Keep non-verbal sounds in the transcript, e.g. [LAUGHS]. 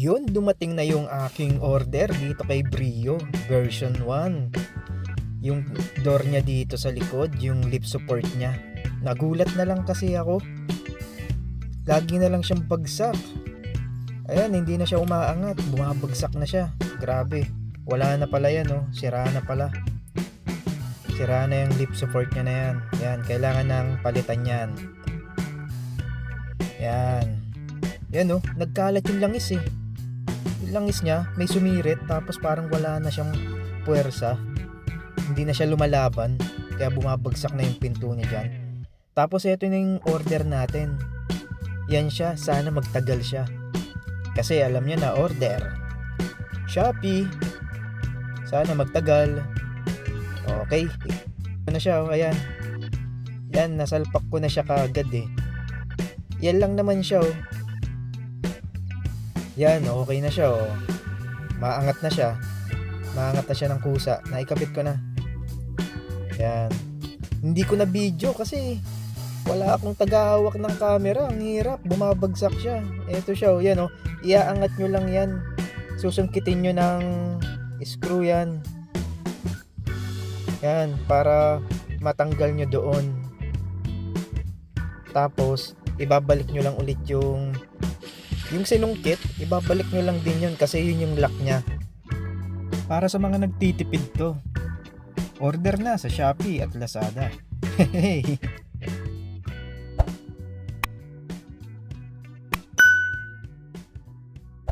Yun, dumating na yung aking order dito kay Brio, version 1. Yung door niya dito sa likod, yung lip support niya. Nagulat na lang kasi ako. Lagi na lang siyang bagsak. Ayan, hindi na siya umaangat. Bumabagsak na siya. Grabe. Wala na pala yan, oh. Sira na pala. Sira na yung lip support niya na yan. Yan, kailangan ng palitan yan. Yan. Yan, oh. Nagkalat yung langis, eh. Langis niya, may sumirit, tapos parang wala na siyang puwersa. Hindi na siya lumalaban. Kaya bumabagsak na yung pinto niya dyan. Tapos ito na yung order natin. Yan siya, sana magtagal siya. Kasi alam niya na order. Shopee. Sana magtagal. Okay. Ito na siya, oh, ayan. Yan, nasalpak ko na siya kaagad eh. Yan lang naman siya oh. Yan, okay na siya oh. Maangat na siya. Maangat na siya ng kusa. Naikabit ko na. Yan. Hindi ko na video kasi wala akong tagahawak ng camera. Ang hirap. Bumabagsak siya. Ito siya oh. Yan oh. Iaangat nyo lang yan. Susungkitin nyo ng screw yan. Yan. Para matanggal nyo doon. Tapos, ibabalik nyo lang ulit yung yung sinungkit, ibabalik nyo lang din yun kasi yun yung lock niya. Para sa mga nagtitipid to, order na sa Shopee at Lazada. [LAUGHS]